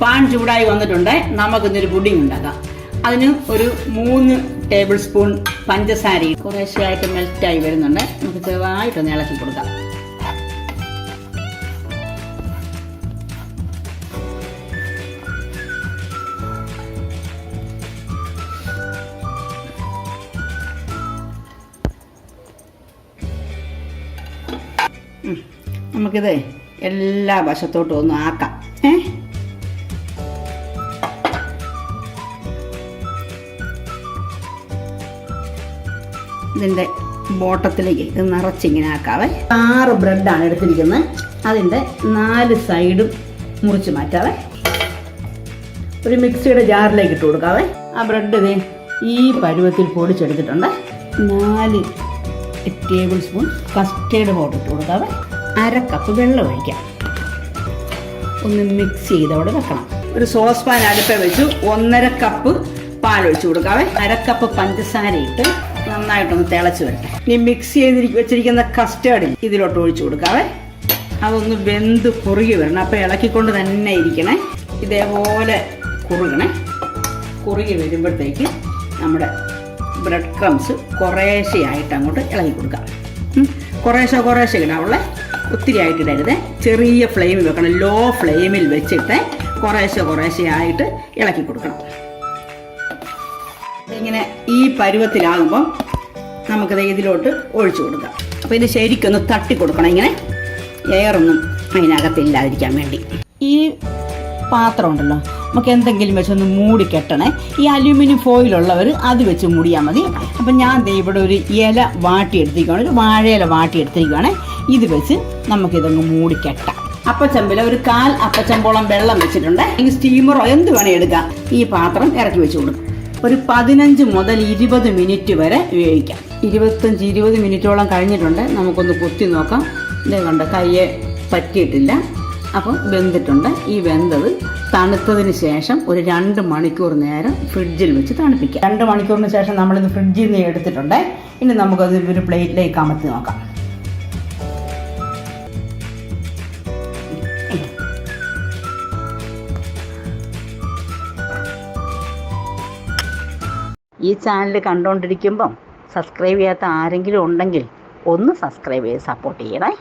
Pan ചൂടായി വന്നിട്ടുണ്ട്. നമുക്കിന്നൊരു പുഡിംഗ് ഉണ്ടാക്കാം. അതിന് ഒരു മൂന്ന് ടേബിൾ സ്പൂൺ പഞ്ചസാര കുറേശ്ശെയായിട്ട് മെൽറ്റായി വരുന്നുണ്ട്. നമുക്ക് ചെറുതായിട്ടൊന്ന് ഇളക്കി കൊടുക്കാം. നമുക്കിത് എല്ലാ വശത്തോട്ടും ഒന്ന് ആക്കാം. ഏ? ഇതിന്റെ ബോട്ടത്തിലേക്ക് ഇത് നിറച്ചിങ്ങനെ ആക്കാവേ. ആറ് ബ്രെഡാണ് എടുത്തിരിക്കുന്നത് അതിന്റെ നാല് സൈഡും മുറിച്ച് മാറ്റാവേ. ഒരു മിക്സിയുടെ ജാറിലേക്ക് ഇട്ട് കൊടുക്കാവേ. ആ ബ്രെഡ് ഇതേ ഈ പരുവത്തിൽ പൊടിച്ചെടുത്തിട്ടുണ്ട്. നാല് ടേബിൾ സ്പൂൺ കസ്റ്റേർഡ് പൗഡർ ഇട്ട് കൊടുക്കാവേ. അര കപ്പ് വെള്ളം ഒഴിക്കാം. ഒന്ന് മിക്സ് ചെയ്തവിടെ വെക്കണം. ഒരു സോസ് പാൻ അടുപ്പേ വെച്ചു. ഒന്നര കപ്പ് പാൽ ഒഴിച്ചു കൊടുക്കാവേ. അര കപ്പ് പഞ്ചസാര ഇട്ട് നന്നായിട്ടൊന്ന് തിളച്ച് വരട്ടെ. ഇനി മിക്സ് ചെയ്ത് വെച്ചിരിക്കുന്ന കസ്റ്റേർഡിൽ ഇതിലോട്ട് ഒഴിച്ചു കൊടുക്കാവേ അതൊന്ന് വെന്ത് കുറുകി വരണം. അപ്പോൾ ഇളക്കിക്കൊണ്ട് തന്നെ ഇരിക്കണേ. ഇതേപോലെ കുറുകണേ. കുറുകി വരുമ്പോഴത്തേക്ക് നമ്മുടെ ബ്രെഡ് ക്രംസ് കുറേശ്ശെയായിട്ട് അങ്ങോട്ട് ഇളകി കൊടുക്കാം. കുറേശ്ശെ കുറേശ്ശെ ഇടാവുള്ളേ ഒത്തിരി ആയിട്ട് ഇടരുത്. ചെറിയ ഫ്ലെയിമിൽ വെക്കണം. ലോ ഫ്ലെയിമിൽ വെച്ചിട്ട് കുറേശ്ശെ കുറേശ്ശെ ആയിട്ട് ഇളക്കി കൊടുക്കണം. ഇങ്ങനെ ഈ പരുവത്തിലാകുമ്പം നമുക്കത് ഇതിലോട്ട് ഒഴിച്ചു കൊടുക്കാം. അപ്പോൾ ഇത് ശരിക്കൊന്ന് തട്ടി കൊടുക്കണം ഇങ്ങനെ. എയറൊന്നും അതിനകത്തില്ലാതിരിക്കാൻ വേണ്ടി. ഈ പാത്രം ഉണ്ടല്ലോ നമുക്ക് എന്തെങ്കിലും വെച്ചൊന്ന് മൂടി കെട്ടണേ. ഈ അലുമിനിയം ഫോയിലുള്ളവർ അത് വെച്ച് മൂടിയാൽ മതി. അപ്പം ഞാൻ ഇവിടെ ഒരു ഇല വാട്ടിയെടുത്തിരിക്കുകയാണ് ഒരു വാഴയില വാട്ടിയെടുത്തിരിക്കുകയാണ് ഇത് വെച്ച് നമുക്കിതങ്ങ് മൂടി കെട്ടാം. അപ്പച്ചമ്പിൽ ഒരു കാൽ അപ്പച്ചമ്പോളം വെള്ളം വെച്ചിട്ടുണ്ട്. ഈ സ്റ്റീമറോ എന്ത് വേണേ എടുക്കാം. ഈ പാത്രം ഇറക്കി വെച്ച് കൊടുക്കും. ഒരു പതിനഞ്ച് മുതൽ ഇരുപത് മിനിറ്റ് വരെ വേവിക്കാം. ഇരുപത്തഞ്ച് ഇരുപത് മിനിറ്റോളം കഴിഞ്ഞിട്ടുണ്ട്. നമുക്കൊന്ന് കുത്തി നോക്കാം. ഇത് കണ്ട് കയ്യെ പറ്റിയിട്ടില്ല. അപ്പം വെന്തിട്ടുണ്ട്. ഈ വെന്തത് തണുത്തതിന് ശേഷം ഒരു രണ്ട് മണിക്കൂർ നേരം ഫ്രിഡ്ജിൽ വെച്ച് തണുപ്പിക്കാം. രണ്ട് മണിക്കൂറിന് ശേഷം നമ്മളിത് ഫ്രിഡ്ജിൽ നിന്ന് എടുത്തിട്ടുണ്ട്. ഇനി നമുക്കത് ഒരു പ്ലേറ്റിലേക്ക് അമർത്തി നോക്കാം. ഈ ചാനൽ കണ്ടുകൊണ്ടിരിക്കുമ്പം സബ്സ്ക്രൈബ് ചെയ്യാത്ത ആരെങ്കിലും ഉണ്ടെങ്കിൽ ഒന്ന് സബ്സ്ക്രൈബ് ചെയ്ത് സപ്പോർട്ട് ചെയ്യണേ.